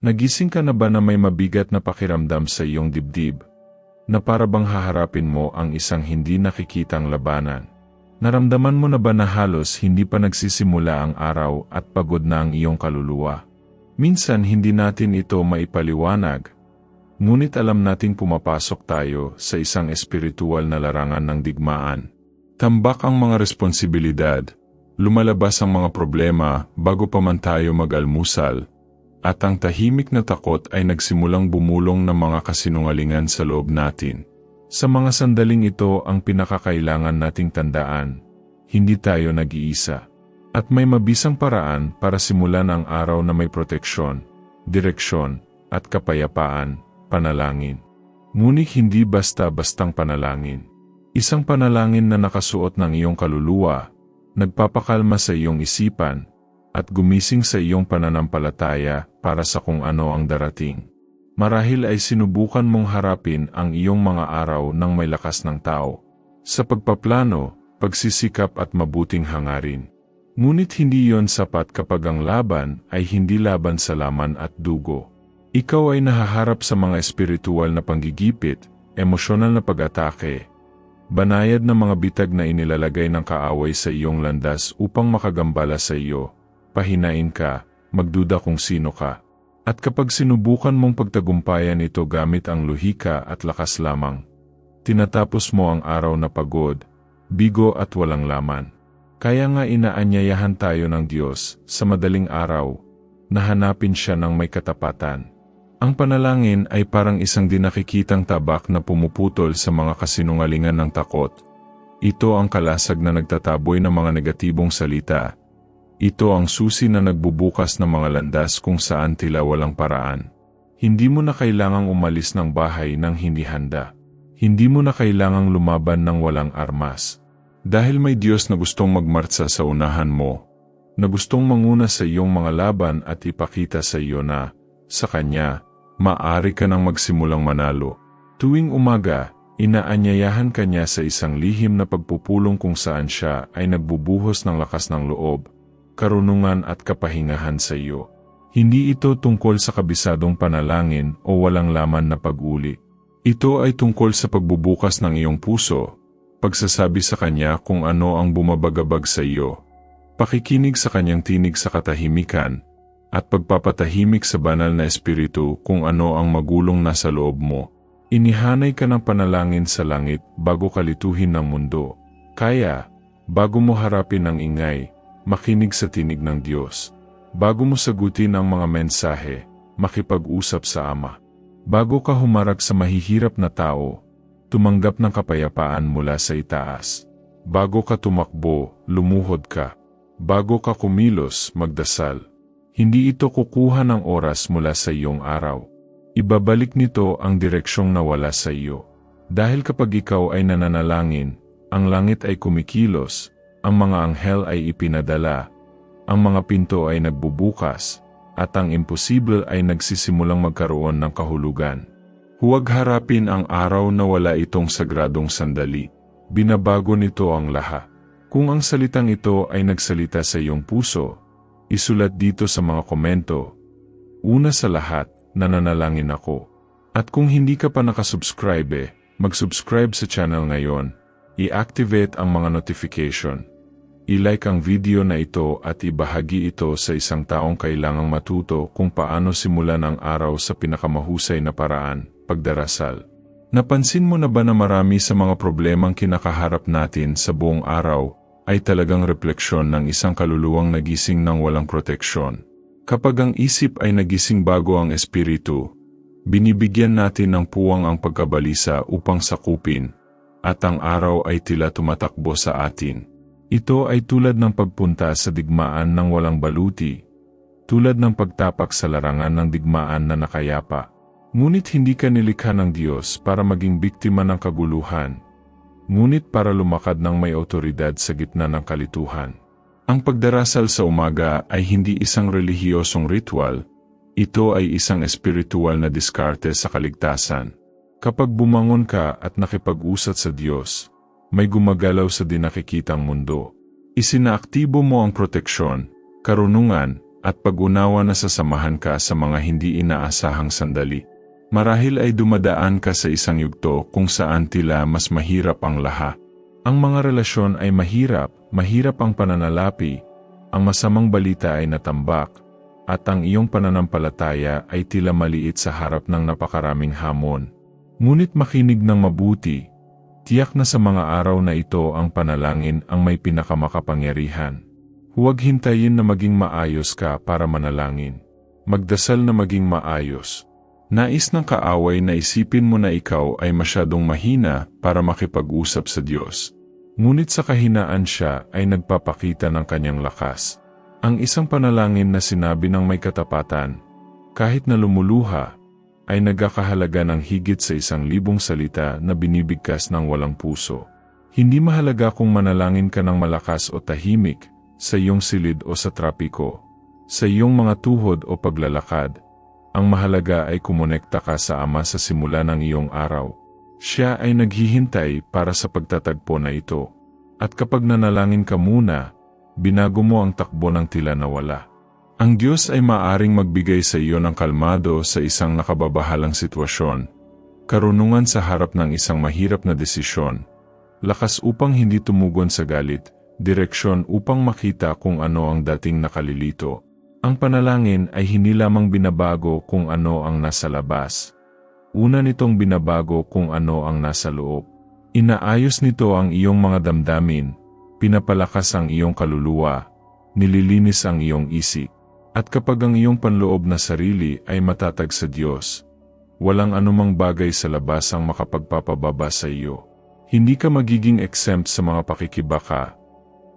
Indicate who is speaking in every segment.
Speaker 1: Nagising ka na ba na may mabigat na pakiramdam sa iyong dibdib? Na para bang haharapin mo ang isang hindi nakikitang labanan? Naramdaman mo na ba na halos hindi pa nagsisimula ang araw at pagod na ang iyong kaluluwa? Minsan hindi natin ito maipaliwanag, ngunit alam nating pumapasok tayo sa isang espiritual na larangan ng digmaan. Tambak ang mga responsibilidad, lumalabas ang mga problema bago pa man tayo mag-almusal, at ang tahimik na takot ay nagsimulang bumulong ng mga kasinungalingan sa loob natin. Sa mga sandaling ito ang pinakakailangan nating tandaan, hindi tayo nag-iisa. At may mabisang paraan para simulan ang araw na may proteksyon, direksyon, at kapayapaan, panalangin. Ngunit hindi basta-bastang panalangin. Isang panalangin na nakasuot ng iyong kaluluwa, nagpapakalma sa iyong isipan, at gumising sa iyong pananampalataya para sa kung ano ang darating. Marahil ay sinubukan mong harapin ang iyong mga araw ng may lakas ng tao. Sa pagpaplano, pagsisikap at mabuting hangarin. Ngunit hindi yon sapat kapag ang laban ay hindi laban sa laman at dugo. Ikaw ay nahaharap sa mga espiritual na panggigipit, emosyonal na pag-atake, banayad na mga bitag na inilalagay ng kaaway sa iyong landas upang makagambala sa iyo, pahinain ka, magduda kung sino ka. At kapag sinubukan mong pagtagumpayan ito gamit ang luhika at lakas lamang, tinatapos mo ang araw na pagod, bigo at walang laman. Kaya nga inaanyayahan tayo ng Diyos sa madaling araw na hanapin siya ng may katapatan. Ang panalangin ay parang isang dinakikitang tabak na pumuputol sa mga kasinungalingan ng takot. Ito ang kalasag na nagtataboy ng mga negatibong salita. Ito ang susi na nagbubukas ng mga landas kung saan tila walang paraan. Hindi mo na kailangang umalis ng bahay nang hindi handa. Hindi mo na kailangang lumaban ng walang armas. Dahil may Diyos na gustong magmartsa sa unahan mo, na gustong manguna sa iyong mga laban at ipakita sa iyo na, sa Kanya, maaari ka nang magsimulang manalo. Tuwing umaga, inaanyayahan ka niya sa isang lihim na pagpupulong kung saan siya ay nagbubuhos ng lakas ng loob, karunungan at kapahingahan sa iyo. Hindi ito tungkol sa kabisadong panalangin o walang laman na pag-uli. Ito ay tungkol sa pagbubukas ng iyong puso pagsasabi sa Kanya kung ano ang bumabagabag sa iyo, pakikinig sa Kanyang tinig sa katahimikan, at pagpapatahimik sa banal na espiritu kung ano ang magulong nasa loob mo. Inihanay ka ng panalangin sa langit bago kalituhin ng mundo. Kaya, bago mo harapin ang ingay, makinig sa tinig ng Diyos. Bago mo sagutin ang mga mensahe, makipag-usap sa Ama. Bago ka humarap sa mahihirap na tao, tumanggap ng kapayapaan mula sa itaas. Bago ka tumakbo, lumuhod ka. Bago ka kumilos, magdasal. Hindi ito kukuha ng oras mula sa iyong araw. Ibabalik nito ang direksyong nawala sa iyo. Dahil kapag ikaw ay nananalangin, ang langit ay kumikilos, ang mga anghel ay ipinadala, ang mga pinto ay nagbubukas, at ang imposible ay nagsisimulang magkaroon ng kahulugan. Huwag harapin ang araw na wala itong sagradong sandali. Binabago nito ang lahat. Kung ang salitang ito ay nagsalita sa iyong puso, isulat dito sa mga komento. Una sa lahat, nananalangin ako. At kung hindi ka pa nakasubscribe eh, mag-subscribe sa channel ngayon. I-activate ang mga notification. I-like ang video na ito at ibahagi ito sa isang taong kailangang matuto kung paano simulan ang araw sa pinakamahusay na paraan pagdarasal. Napansin mo na ba na marami sa mga problemang kinakaharap natin sa buong araw ay talagang refleksyon ng isang kaluluwang nagising ng walang proteksyon? Kapag ang isip ay nagising bago ang espiritu, binibigyan natin ng puwang ang pagkabalisa upang sakupin, at ang araw ay tila tumatakbo sa atin. Ito ay tulad ng pagpunta sa digmaan ng walang baluti, tulad ng pagtapak sa larangan ng digmaan na nakayapa. Ngunit hindi ka nilikha ng Diyos para maging biktima ng kaguluhan, ngunit para lumakad ng may otoridad sa gitna ng kalituhan. Ang pagdarasal sa umaga ay hindi isang relihiyosong ritual, ito ay isang espiritual na diskarte sa kaligtasan. Kapag bumangon ka at nakipag-usat sa Diyos, may gumagalaw sa dinakikitang mundo. Isinaaktibo mo ang proteksyon, karunungan, at pag-unawa na sasamahan ka sa mga hindi inaasahang sandali. Marahil ay dumadaan ka sa isang yugto kung saan tila mas mahirap ang lahat. Ang mga relasyon ay mahirap, mahirap ang pananalapi, ang masamang balita ay natambak, at ang iyong pananampalataya ay tila maliit sa harap ng napakaraming hamon. Ngunit makinig ng mabuti, tiyak na sa mga araw na ito ang panalangin ang may pinakamakapangyarihan. Huwag hintayin na maging maayos ka para manalangin. Magdasal na maging maayos. Nais ng kaaway na isipin mo na ikaw ay masyadong mahina para makipag-usap sa Diyos. Ngunit sa kahinaan siya ay nagpapakita ng kanyang lakas. Ang isang panalangin na sinabi ng may katapatan, kahit na lumuluha, ay nagkakahalaga ng higit sa isang libong salita na binibigkas ng walang puso. Hindi mahalaga kung manalangin ka ng malakas o tahimik, sa iyong silid o sa trapiko, sa iyong mga tuhod o paglalakad. Ang mahalaga ay kumonekta ka sa Ama sa simula ng iyong araw. Siya ay naghihintay para sa pagtatagpo na ito. At kapag nanalangin ka muna, binago mo ang takbo ng tila na wala. Ang Diyos ay maaring magbigay sa iyo ng kalmado sa isang nakababahalang sitwasyon, karunungan sa harap ng isang mahirap na desisyon, lakas upang hindi tumugon sa galit, direksyon upang makita kung ano ang dating nakalilito. Ang panalangin ay hindi lamang binabago kung ano ang nasa labas. Una nitong binabago kung ano ang nasa loob. Inaayos nito ang iyong mga damdamin, pinapalakas ang iyong kaluluwa, nililinis ang iyong isip. At kapag ang iyong panloob na sarili ay matatag sa Diyos, walang anumang bagay sa labas ang makapagpapababa sa iyo. Hindi ka magiging exempt sa mga pakikibaka,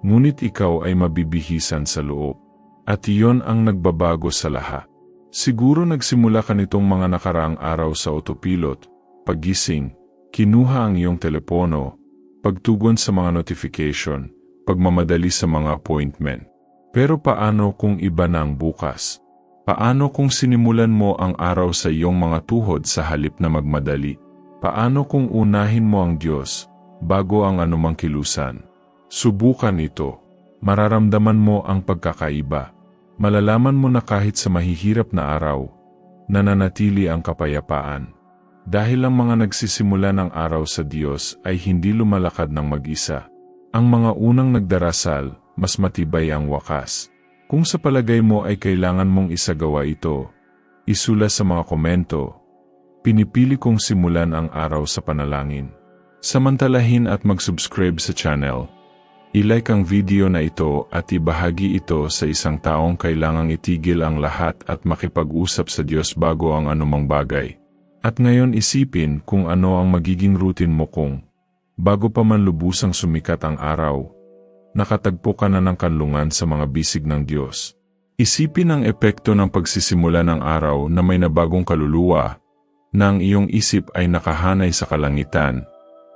Speaker 1: ngunit ikaw ay mabibihisan sa loob. At iyon ang nagbabago sa lahat. Siguro nagsimula ka nitong mga nakaraang araw sa autopilot, pagising, kinuha ang iyong telepono, pagtugon sa mga notification, pagmamadali sa mga appointment. Pero paano kung iba na ang bukas? Paano kung sinimulan mo ang araw sa iyong mga tuhod sa halip na magmadali? Paano kung unahin mo ang Diyos bago ang anumang kilusan? Subukan ito. Mararamdaman mo ang pagkakaiba. Malalaman mo na kahit sa mahihirap na araw, nananatili ang kapayapaan. Dahil ang mga nagsisimula ng araw sa Diyos ay hindi lumalakad ng mag-isa. Ang mga unang nagdarasal, mas matibay ang wakas. Kung sa palagay mo ay kailangan mong isagawa ito, isula sa mga komento. Pinipili kong simulan ang araw sa panalangin. Samantalahin at mag-subscribe sa channel I-like ang video na ito at ibahagi ito sa isang taong kailangang itigil ang lahat at makipag-usap sa Diyos bago ang anumang bagay. At ngayon isipin kung ano ang magiging routine mo kung, bago pa man lubusang sumikat ang araw, nakatagpo ka na ng kanlungan sa mga bisig ng Diyos. Isipin ang epekto ng pagsisimula ng araw na may nabagong kaluluwa, na ang iyong isip ay nakahanay sa kalangitan,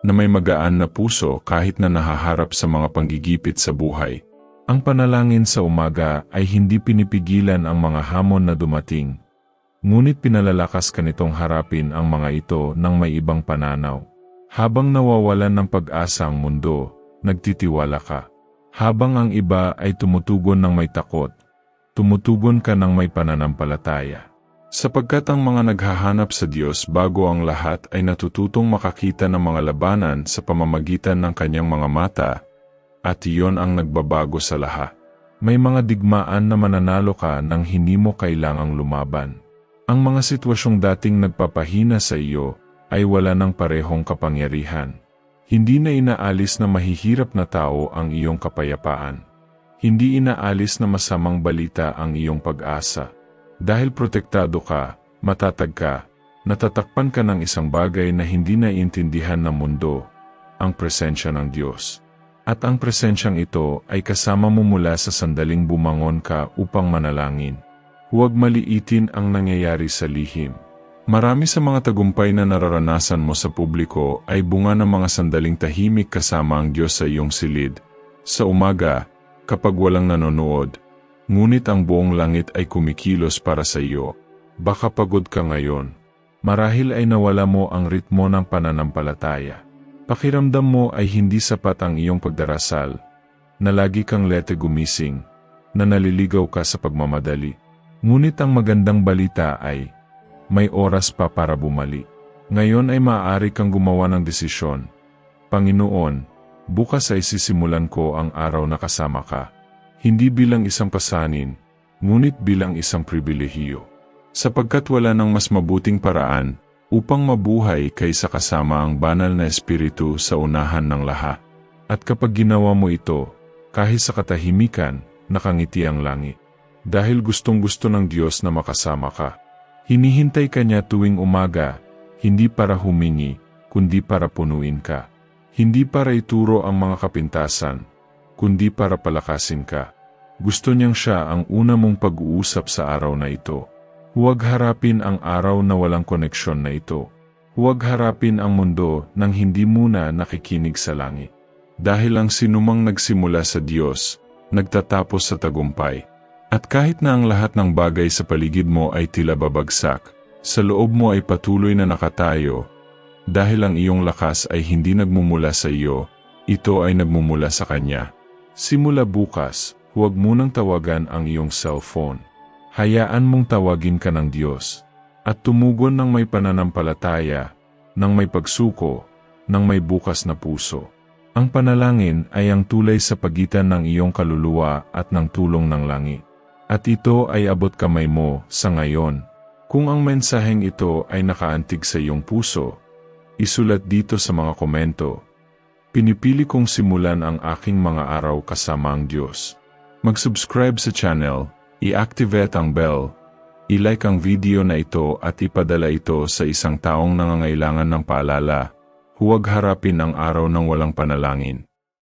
Speaker 1: na may magaan na puso kahit na nahaharap sa mga panggigipit sa buhay. Ang panalangin sa umaga ay hindi pinipigilan ang mga hamon na dumating. Ngunit pinalalakas ka nitong harapin ang mga ito ng may ibang pananaw. Habang nawawalan ng pag-asa ang mundo, nagtitiwala ka. Habang ang iba ay tumutugon ng may takot, tumutugon ka ng may pananampalataya. Sapagkat ang mga naghahanap sa Diyos bago ang lahat ay natututong makakita ng mga labanan sa pamamagitan ng kanyang mga mata, at iyon ang nagbabago sa lahat. May mga digmaan na mananalo ka nang hindi mo kailangang lumaban. Ang mga sitwasyong dating nagpapahina sa iyo ay wala ng parehong kapangyarihan. Hindi na inaalis na mahihirap na tao ang iyong kapayapaan. Hindi inaalis na masamang balita ang iyong pag-asa dahil protektado ka, matatag ka, natatakpan ka ng isang bagay na hindi naiintindihan ng mundo, ang presensya ng Diyos. At ang presensyang ito ay kasama mo mula sa sandaling bumangon ka upang manalangin. Huwag maliitin ang nangyayari sa lihim. Marami sa mga tagumpay na nararanasan mo sa publiko ay bunga ng mga sandaling tahimik kasama ang Diyos sa iyong silid. Sa umaga, kapag walang nanonood, Ngunit ang buong langit ay kumikilos para sa iyo. Baka pagod ka ngayon. Marahil ay nawala mo ang ritmo ng pananampalataya. Pakiramdam mo ay hindi sapat ang iyong pagdarasal, na lagi kang lete gumising, na naliligaw ka sa pagmamadali. Ngunit ang magandang balita ay, may oras pa para bumalik. Ngayon ay maaari kang gumawa ng desisyon. Panginoon, bukas ay sisimulan ko ang araw na kasama ka. Hindi bilang isang pasanin, ngunit bilang isang pribilehiyo. Sapagkat wala ng mas mabuting paraan upang mabuhay kaysa kasama ang banal na espiritu sa unahan ng lahat. At kapag ginawa mo ito, kahit sa katahimikan, nakangiti ang langit. Dahil gustong gusto ng Diyos na makasama ka. Hinihintay ka niya tuwing umaga, hindi para humingi, kundi para punuin ka. Hindi para ituro ang mga kapintasan, kundi para palakasin ka. Gusto niyang siya ang una mong pag-uusap sa araw na ito. Huwag harapin ang araw na walang koneksyon na ito. Huwag harapin ang mundo nang hindi muna nakikinig sa langit. Dahil ang sinumang nagsimula sa Diyos, nagtatapos sa tagumpay. At kahit na ang lahat ng bagay sa paligid mo ay tila babagsak, sa loob mo ay patuloy na nakatayo. Dahil ang iyong lakas ay hindi nagmumula sa iyo, ito ay nagmumula sa Kanya. Simula bukas, huwag munang tawagan ang iyong cellphone. Hayaan mong tawagin ka ng Diyos. At tumugon ng may pananampalataya, ng may pagsuko, ng may bukas na puso. Ang panalangin ay ang tulay sa pagitan ng iyong kaluluwa at ng tulong ng langit. At ito ay abot kamay mo sa ngayon. Kung ang mensaheng ito ay nakaantig sa iyong puso, isulat dito sa mga komento. Pinipili kong simulan ang aking mga araw kasama ang Diyos. Mag-subscribe sa channel, i-activate ang bell, i-like ang video na ito at ipadala ito sa isang taong nangangailangan ng paalala. Huwag harapin ang araw ng walang panalangin.